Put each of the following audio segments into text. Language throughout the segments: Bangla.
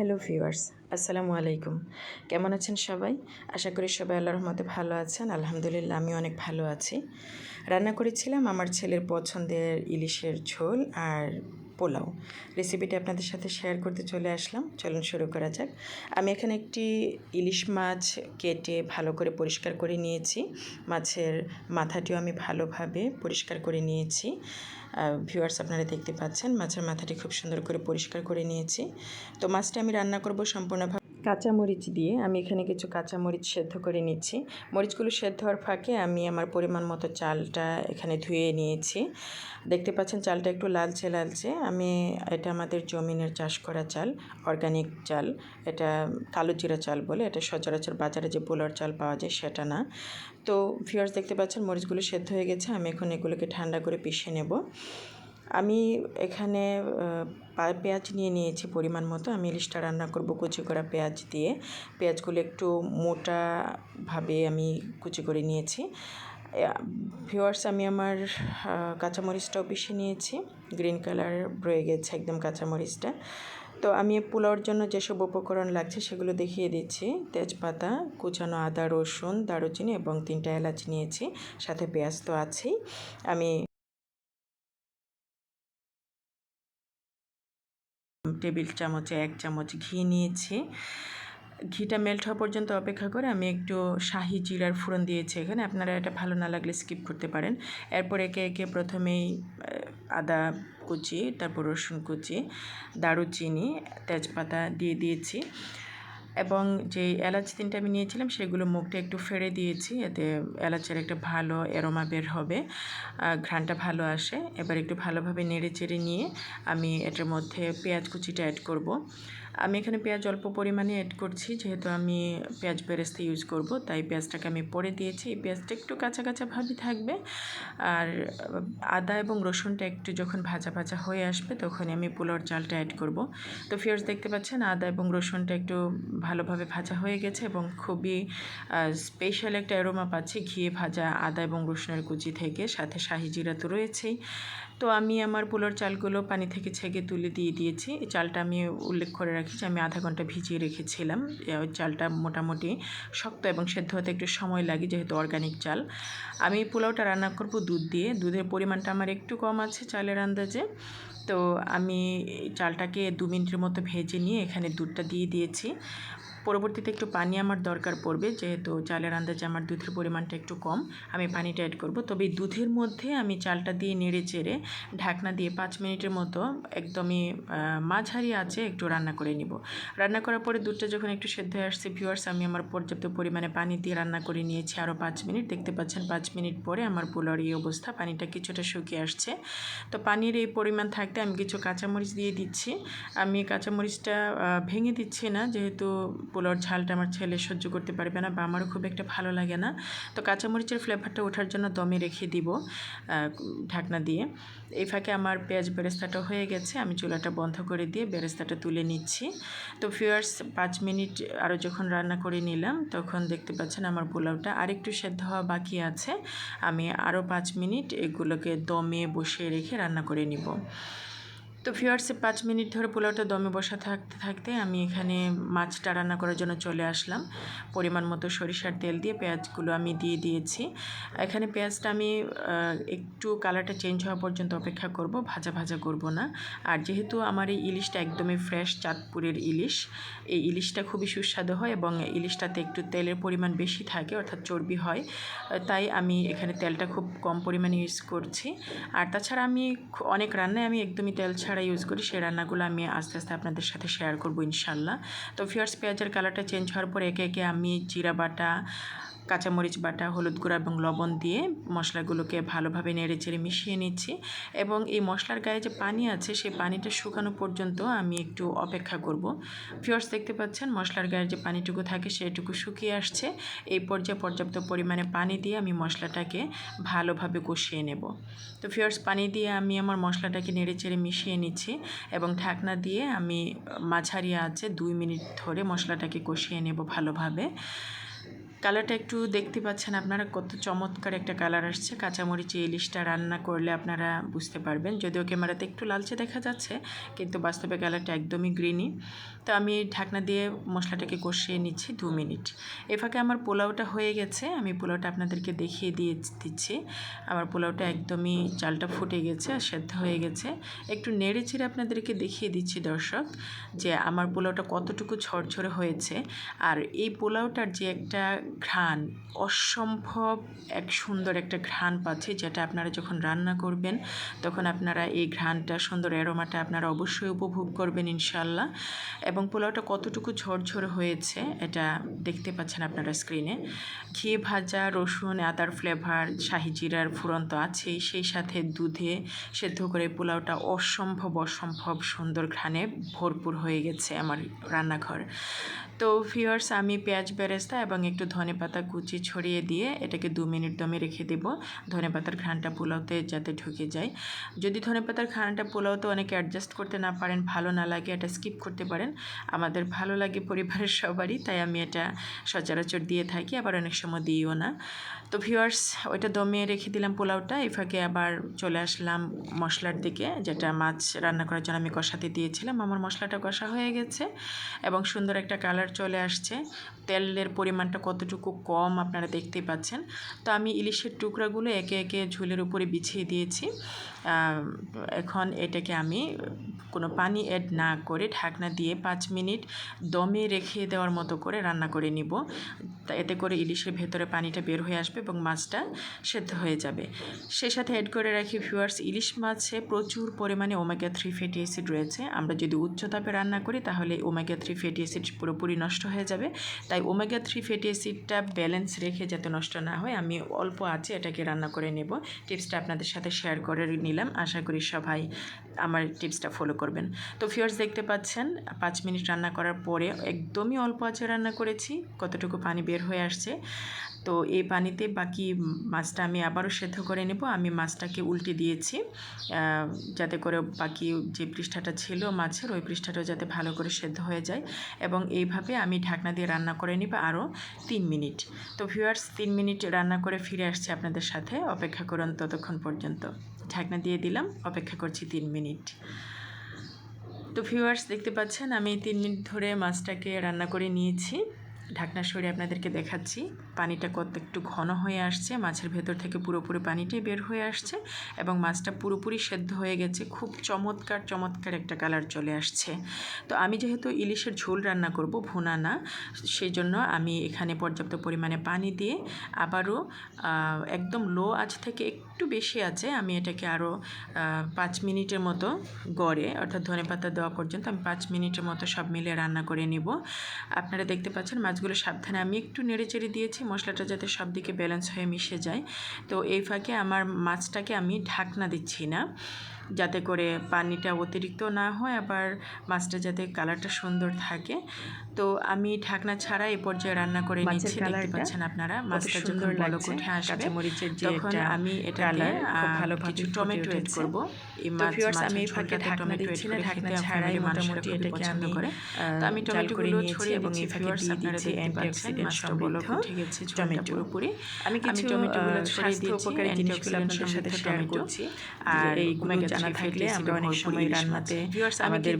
হ্যালো ভিউয়ার্স, আসসালামু আলাইকুম। কেমন আছেন সবাই? আশা করি সবাই আল্লাহর রহমতে ভালো আছেন। আলহামদুলিল্লাহ আমি অনেক ভালো আছি। রান্না করেছিলাম আমার ছেলের পছন্দের ইলিশের ঝোল আর পোলাও। রেসিপিটি আপনাদের সাথে শেয়ার করতে চলে আসলাম। চলুন শুরু করা যাক। আমি এখানে একটি ইলিশ মাছ কেটে ভালো করে পরিষ্কার করে নিয়েছি। মাছের মাথাটিও আমি ভালোভাবে পরিষ্কার করে নিয়েছি। ভিউয়ার্স আপনারা দেখতে পাচ্ছেন। মাছের মাথাটি খুব সুন্দর করে পরিষ্কার করে নিয়েছি। তো মাছটা আমি রান্না করব সম্পূর্ণভাবে কাঁচামরিচ দিয়ে আমি এখানে কিছু কাঁচামরিচ সেদ্ধ করে নিচ্ছি। মরিচগুলো সেদ্ধ হওয়ার ফাঁকে আমি আমার পরিমাণ মতো চালটা এখানে ধুয়ে নিয়েছি। দেখতে পাচ্ছেন চালটা একটু লালচে লালচে। আমি, এটা আমাদের জমিনের চাষ করা চাল অর্গানিক চাল। এটা কালো জিরা চাল বলে, এটা সচরাচর বাজারে যে পোলার চাল পাওয়া যায় সেটা না। তো ভিউয়ার্স দেখতে পাচ্ছেন মরিচগুলো সেদ্ধ হয়ে গেছে, আমি এখন এগুলোকে ঠান্ডা করে পিষে নেব। আমি এখানে পেঁয়াজ নিয়ে নিয়েছি পরিমাণ মতো। আমি ইলিশটা রান্না করব কুচি করা পেঁয়াজ দিয়ে। পেঁয়াজগুলো একটু মোটাভাবে আমি কুচি করে নিয়েছি। ভিওয়ার্স আমি আমার কাঁচামরিচটাও পিষে নিয়েছি। গ্রিন কালার রয়ে গেছে একদম কাঁচামরিচটা। তো আমি পোলাওর জন্য যেসব উপকরণ লাগছে সেগুলো দেখিয়ে দিচ্ছি। তেজপাতা, কুচানো আদা, রসুন, দারুচিনি এবং তিনটা এলাচ নিয়েছি। সাথে পেঁয়াজ তো আছেই। আমি টেবিল চামচে, এক চামচ ঘি নিয়েছি। ঘিটা মেল্ট হওয়া পর্যন্ত অপেক্ষা করে আমি একটু শাহি জিরার ফোড়ন দিয়েছি এখানে। আপনারা এটা ভালো না লাগলে স্কিপ করতে পারেন। এরপর একে একে প্রথমেই আদা কুচি, তারপর রসুন কুচি, দারুচিনি, তেজপাতা দিয়ে দিয়েছি। এবং যে এলাচ তিনটা আমি নিয়েছিলাম, সেগুলো মুখটা একটু ফেড়ে দিয়েছি। এতে এলাচের একটা ভালো এরোমা বের হবে ঘ্রাণটা ভালো আসে। এবার একটু ভালোভাবে নেড়ে চেড়ে নিয়ে আমি এটার মধ্যে পেঁয়াজ কুচিটা অ্যাড করব। আমি এখানে পেঁয়াজ অল্প পরিমাণে অ্যাড করছি, যেহেতু আমি পেঁয়াজ বেরেস্তা ইউজ করব, তাই পেঁয়াজটাকে আমি পরে দিয়েছি। এই পেঁয়াজটা একটু কাঁচা কাঁচা ভাবই থাকবে। আর আদা এবং রসুনটা একটু যখন ভাজা ভাজা হয়ে আসবে তখন আমি পোলাওর চালটা অ্যাড করব। তো ফিয়ার্স দেখতে পাচ্ছেন, আদা এবং রসুনটা একটু ভালোভাবে ভাজা হয়ে গেছে এবং খুবই স্পেশাল একটা অ্যারোমা পাচ্ছি। ঘিয়ে ভাজা আদা এবং রসুনের কুচি থেকে, সাথে শাহি জিরা তো রয়েছেই। তো আমি আমার পোলোর চালগুলো পানি থেকে ছেঁকে তুলে দিয়ে দিয়েছি। এই চালটা আমি উল্লেখ করে রাখি যে আমি আধা ঘণ্টা ভিজিয়ে রেখেছিলাম। চালটা মোটামুটি শক্ত এবং সেদ্ধ হতে একটু সময় লাগে যেহেতু অর্গানিক চাল। আমি পোলাওটা রান্না করব দুধ দিয়ে। দুধের পরিমাণটা আমার একটু কম আছে চালের আন্দাজে। তো আমি চালটাকে দু মিনিটের মতো ভেজে নিয়ে এখানে দুধটা দিয়ে দিয়েছি। পরবর্তীতে একটু পানি আমার দরকার পড়বে, যেহেতু চালের আন্দাজে আমার দুধের পরিমাণটা একটু কম, আমি পানিটা অ্যাড করব। তবে দুধের মধ্যে আমি চালটা দিয়ে নেড়ে চেড়ে ঢাকনা দিয়ে পাঁচ মিনিটের মতো একদমই মাঝারি আছে একটু রান্না করে নিব। রান্না করার পরে দুধটা যখন একটু সেদ্ধ হয়ে আসছে ভিউয়ার্স আমি আমার পর্যাপ্ত পরিমাণে পানি দিয়ে রান্না করে নিয়েছি আরও পাঁচ মিনিট। দেখতে পাচ্ছেন পাঁচ মিনিট পরে আমার পোলার এই অবস্থা, পানিটা কিছুটা শুকিয়ে আসছে। তো পানির এই পরিমাণ থাকতে আমি কিছু কাঁচামরিচ দিয়ে দিচ্ছি। আমি কাঁচামরিচটা ভেঙে দিচ্ছি না, যেহেতু পোলাওর ঝালটা আমার ছেলে সহ্য করতে পারবে না বা আমারও খুব একটা ভালো লাগে না। তো কাঁচামরিচের ফ্লেভারটা ওঠার জন্য দমে রেখে দিব ঢাকনা দিয়ে। এই ফাঁকে আমার পেঁয়াজ বেরেস্তাটা হয়ে গেছে, আমি চুলাটা বন্ধ করে দিয়ে বেরেস্তাটা তুলে নিচ্ছি। তো ফিয়ার্স পাঁচ মিনিট আরও যখন রান্না করে নিলাম, তখন দেখতে পাচ্ছেন আমার পোলাওটা আরেকটু সেদ্ধ হওয়া বাকি আছে। আমি আরও পাঁচ মিনিট এগুলোকে দমে বসিয়ে রেখে রান্না করে নিব। তো ফিওয়ার্সে পাঁচ মিনিট ধরে পোলাওটা দমে বসা থাকতে থাকতে আমি এখানে মাছটা রান্না করার জন্য চলে আসলাম। পরিমাণ মতো সরিষার তেল দিয়ে পেঁয়াজগুলো আমি দিয়ে দিয়েছি। এখানে পেঁয়াজটা আমি একটু কালারটা চেঞ্জ হওয়া পর্যন্ত অপেক্ষা করব, ভাজা ভাজা করব না। আর যেহেতু আমার এই ইলিশটা একদমই ফ্রেশ চাঁদপুরের ইলিশ, এই ইলিশটা খুবই সুস্বাদু হয় এবং ইলিশটাতে একটু তেলের পরিমাণ বেশি থাকে, অর্থাৎ চর্বি হয়, তাই আমি এখানে তেলটা খুব কম পরিমাণে ইউজ করছি। আর তাছাড়া আমি অনেক রান্নায় আমি একদমই তেল ছাড়া ইউজ করি, সেই রান্নাগুলো আমি আস্তে আস্তে আপনাদের সাথে শেয়ার করব ইনশাল্লাহ। তো ফিয়ার্স পেঁয়াজের কালারটা চেঞ্জ হওয়ার পর একে একে আমি জিরা বাটা কাঁচামরিচ বাটা, হলুদ গুঁড়া এবং লবণ দিয়ে মশলাগুলোকে ভালোভাবে নেড়ে চেড়ে মিশিয়ে নিচ্ছি এবং এই মশলার গায়ে যে পানি আছে সেই পানিটা শুকানো পর্যন্ত আমি একটু অপেক্ষা করব। ফিওর্স দেখতে পাচ্ছেন মশলার গায়ে যে পানিটুকু থাকে সেটুকু শুকিয়ে আসছে। এই পর্যায়ে পর্যাপ্ত পরিমাণে পানি দিয়ে আমি মশলাটাকে ভালোভাবে কষিয়ে নেব। তো ফিওর্স পানি দিয়ে আমি আমার মশলাটাকে নেড়ে চেড়ে মিশিয়ে নিচ্ছি এবং ঢাকনা দিয়ে আমি মাঝারি আছে দুই মিনিট ধরে মশলাটাকে কষিয়ে নেব ভালোভাবে। কালারটা একটু দেখতে পাচ্ছেন আপনারা, কত চমৎকার একটা কালার আসছে। কাঁচামরিচে, ইলিশটা রান্না করলে আপনারা বুঝতে পারবেন। যদিও ক্যামেরাতে একটু লালচে দেখা যাচ্ছে, কিন্তু বাস্তবে কালারটা একদমই গ্রিনি তো আমি ঢাকনা দিয়ে মশলাটাকে কষিয়ে নিচ্ছি দু মিনিট। এ ফাঁকে আমার পোলাওটা হয়ে গেছে, আমি পোলাওটা আপনাদেরকে দেখিয়ে দিয়ে দিচ্ছি। আমার পোলাওটা একদমই চালটা ফুটে গেছে আর সেদ্ধ হয়ে গেছে। একটু নেড়ে চেড়ে আপনাদেরকে দেখিয়ে দিচ্ছি দর্শক, যে আমার পোলাওটা কতটুকু ঝরঝরে হয়েছে। আর এই পোলাওটার যে একটা ঘ্রাণ, অসম্ভব এক সুন্দর একটা ঘ্রাণ পাচ্ছি যেটা আপনারা যখন রান্না করবেন, তখন আপনারা এই ঘ্রাণটা, সুন্দর অ্যারোমাটা আপনারা অবশ্যই উপভোগ করবেন ইনশাল্লাহ এবং পোলাওটা কতটুকু ঝরঝর হয়েছে এটা দেখতে পাচ্ছেন আপনারা স্ক্রিনে ঘি ভাজা, রসুন, আদার ফ্লেভার শাহি জিরার ফুরন তো আছেই, সেই সাথে দুধে সেদ্ধ করে পোলাওটা অসম্ভব অসম্ভব সুন্দর ঘ্রাণে ভরপুর হয়ে গেছে আমার রান্নাঘর। তো ফিওর্স আমি পেঁয়াজ বেরেস্তা এবং একটু ধনে পাতা কুচি ছড়িয়ে দিয়ে এটাকে দু মিনিট দমে রেখে দেব। ধনে পাতার ঘ্রাণটা পোলাওতে যাতে ঢুকে যায়। যদি ধনে পাতার ঘ্রাণটা পোলাওতে অনেকে অ্যাডজাস্ট করতে না পারেন, ভালো না লাগে, এটা স্কিপ করতে পারেন। আমাদের ভালো লাগে পরিবারের সবারই, তাই আমি এটা সচরাচর দিয়ে থাকি, আবার অনেক সময় দিইও না। তো ভিউয়ার্স ওইটা দমিয়ে রেখে দিলাম পোলাওটা। এই ফাঁকে আবার চলে আসলাম মশলার দিকে, যেটা মাছ রান্না করার জন্য আমি কষাতে দিয়েছিলাম। আমার মশলাটা কষা হয়ে গেছে এবং সুন্দর একটা কালার চলে আসছে। তেলের পরিমাণটা কতটুকু কম আপনারা দেখতে পাচ্ছেন। তো আমি ইলিশের টুকরাগুলো একে একে ঝোলের উপরে বিছিয়ে দিয়েছি। এখন এটাকে আমি কোনো পানি অ্যাড না করে ঢাকনা দিয়ে পাঁচ মিনিট দমে রেখে দেওয়ার মতো করে রান্না করে নিব। তা এতে করে ইলিশের ভেতরে পানিটা বের হয়ে আসবে এবং মাছটা সেদ্ধ হয়ে যাবে। সে সাথে অ্যাড করে রাখি ভিউয়ার্স ইলিশ মাছে প্রচুর পরিমাণে ওমেগা থ্রি ফ্যাটি অ্যাসিড রয়েছে। আমরা যদি উচ্চ তাপে রান্না করি, তাহলে ওমেগা থ্রি ফ্যাটি অ্যাসিড পুরোপুরি নষ্ট হয়ে যাবে। তাই ওমেগা থ্রি ফ্যাটি অ্যাসিডটা ব্যালেন্স রেখে যাতে নষ্ট না হয়, আমি অল্প আছে এটাকে রান্না করে নেব। টিপসটা আপনাদের সাথে শেয়ার করে নিলাম। আশা করি সবাই আমার টিপসটা ফলো করবেন। তো ফিওর্স দেখতে পাচ্ছেন, পাঁচ মিনিট রান্না করার পরে একদমই অল্প আছে রান্না করেছি। কতটুকু পানি বের হয়ে আসছে। তো এই পানিতে বাকি মাছটা আমি আবারও সেদ্ধ করে নেব। আমি মাছটাকে উল্টে দিয়েছি যাতে করে বাকি যে পৃষ্ঠাটা ছিল মাছের, ওই পৃষ্ঠাটাও যাতে ভালো করে সেদ্ধ হয়ে যায়। এবং এইভাবে আমি ঢাকনা দিয়ে রান্না করে নিব আরও তিন মিনিট। তো ভিউয়ার্স, তিন মিনিট রান্না করে ফিরে আসছে আপনাদের সাথে। অপেক্ষা করুন ততক্ষণ পর্যন্ত। ঢাকনা দিয়ে দিলাম, অপেক্ষা করছি তিন মিনিট। তো ভিউয়ার্স, দেখতে পাচ্ছেন আমি তিন মিনিট ধরে মাছটাকে রান্না করে নিয়েছি। ঢাকনা সরিয়ে আপনাদেরকে দেখাচ্ছি। পানিটা কত একটু ঘন হয়ে আসছে, মাছের ভেতর থেকে পুরোপুরি পানিটাই বের হয়ে আসছে এবং মাছটা পুরোপুরি সেদ্ধ হয়ে গেছে। খুব চমৎকার চমৎকার একটা কালার চলে আসছে। তো আমি যেহেতু ইলিশের ঝোল রান্না করব, ভুনা না সেই জন্য আমি এখানে পর্যাপ্ত পরিমাণে পানি দিয়ে আবারও একদম লো আঁচ থেকে একটু বেশি আছে আমি এটাকে আরও পাঁচ মিনিটের মতো গড়ে, অর্থাৎ ধনে পাতা দেওয়া পর্যন্ত আমি পাঁচ মিনিটের মতো সব মিলে রান্না করে নিব। আপনারা দেখতে পাচ্ছেন মাছ মাছগুলো সাবধানে আমি একটু নেড়ে চেড়ে দিয়েছি, মশলাটা যাতে সব দিকে ব্যালেন্স হয়ে মিশে যায়। তো এই ফাঁকে আমার মাছটাকে আমি ঢাকনা দিচ্ছি না। যাতে করে পানিটা অতিরিক্ত না হয় আবার মাছটা যাতে কালারটা সুন্দর থাকে। তো আমি ঢাকনা ছাড়া এই পর্যায়ে রান্না করে নিচ্ছি দেখতে পাচ্ছেন আপনারা। মাছটা যখন বলক উঠে আসবে তখন আমি এটা ভালো কিছু টমেটো এড করব। এই মাছ আমি এই ফাঁকে ঢাকনা দিচ্ছি না ঢাকনা ছাড়াই মোটামুটি এটাকে আমি করে তো আমি টমেটোগুলো ছড়িয়ে এবং এই ফাঁকে আপনারা দেখতে পাচ্ছেন মাছটা বলক উঠে গেছে টমেটো পুরোপুরি। আমি কিছু টমেটোগুলো ছড়িয়ে দিয়েছি উপকারী জিনিসগুলো আপনাদের সাথে শেয়ার করছি। আর এইগুলো জানা থাকলে আমরা অনেক সময় রান্নাতে। আমাদের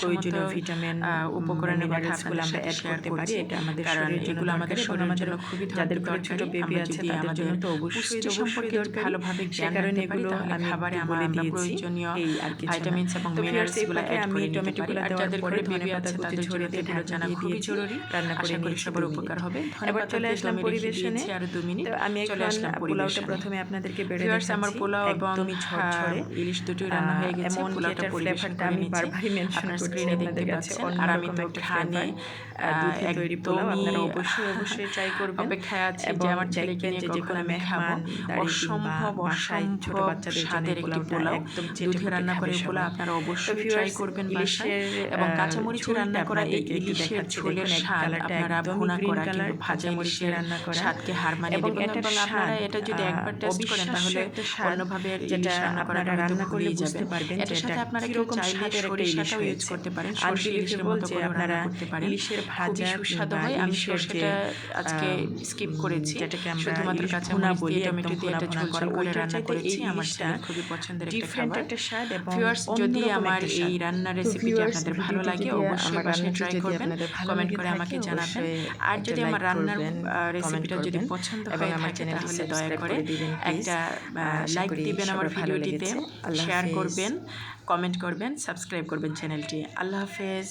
প্রয়োজনীয় ভিটামিন উপকরণের মিনারেলসগুলো আমরা অ্যাড করতে পারি। এটা আমাদের শরীরের জন্য আমাদের শরীরের জন্য খুবই যাদের ঘরে ছোট বেবি আছে তাদের জন্য তো অবশ্যই সম্পর্কে ভালোভাবে সে কারণে এগুলো আমি খাবারে আমরা প্রয়োজনীয় এই আর কি ভিটামিনস এবং মিনারেলসগুলো অ্যাড করে নিতে পারি। আর যাদের ঘরে বেবি আছে তাদের জন্য এগুলো জানা খুবই জরুরি। রান্না করে নিয়ে সবার উপকার হবে। এবার চলে আসলাম পরিবেশনে। আর দু মিনিট আমি চলে আসলাম পোলাওটা প্রথমে আপনাদেরকে বেড়ে আমার পোলাও এবং ঝরঝরে ইলিশ রান্না হয়ে গেছে পোলাওটা আমি মেনশন স্ক্রিনে দেখতে পাচ্ছেন আর আমি তো আপনারা অবশ্যই অবশ্যই ট্রাই করবেন। অপেক্ষায় আছে যে আমার ছেলেকে নিয়ে যে কোনো মেহমান অসম্ভব অসম্ভব ছোট বাচ্চাদের স্বাদের একটি পোলাও। দুধে রান্না করে পোলাও আপনারা অবশ্যই ট্রাই করবেন বাসায়। এবং কাঁচামরিচ রান্না করা এই ইলিশের ঝোলের স্বাদ আপনারা ভুনা করা কিংবা ভাজা মরিচে রান্না করা। স্বাদকে হার মানিয়ে দেবেন এবং আপনারা এটা যদি একবার টেস্ট করেন তাহলে অন্যভাবে যেটা করা রান্না করি পেয়ে পারবেন এটার সাথে আপনারা কীরকম স্বাদের একটা ইলিশ ইউজ করতে পারেন সরষে ইলিশের মতো করে আপনারা করতে পারেন। ইলিশের ভাজা সুস্বাদু হয়। আমি সরষেটা আজকে স্কিপ করেছি। যেটাকে আমরা শুধুমাত্র কাঁচা মরিচ দিয়ে টমেটো দিয়ে একটা ভুনা ভুনা করে রান্না করেছি। আমার ছেলের খুবই পছন্দের একটা খাবার। একটা স্বাদ এবং ভিউয়ার্স যদি আমার এই রান্নার রেসিপিটি আপনাদের ভালো লাগে অবশ্যই বাসায় ট্রাই করবেন। কমেন্ট করে আমাকে জানাবেন। আর যদি আমার রান্নার রেসিপিটা যদি পছন্দ হয়ে আমার চ্যানেলটি দয়া করে একটা লাইক দিবেন আমার ভিডিওটিতে আল্লাহ শেয়ার করবেন কমেন্ট করবেন সাবস্ক্রাইব করবেন চ্যানেলটি আল্লাহ হাফেজ।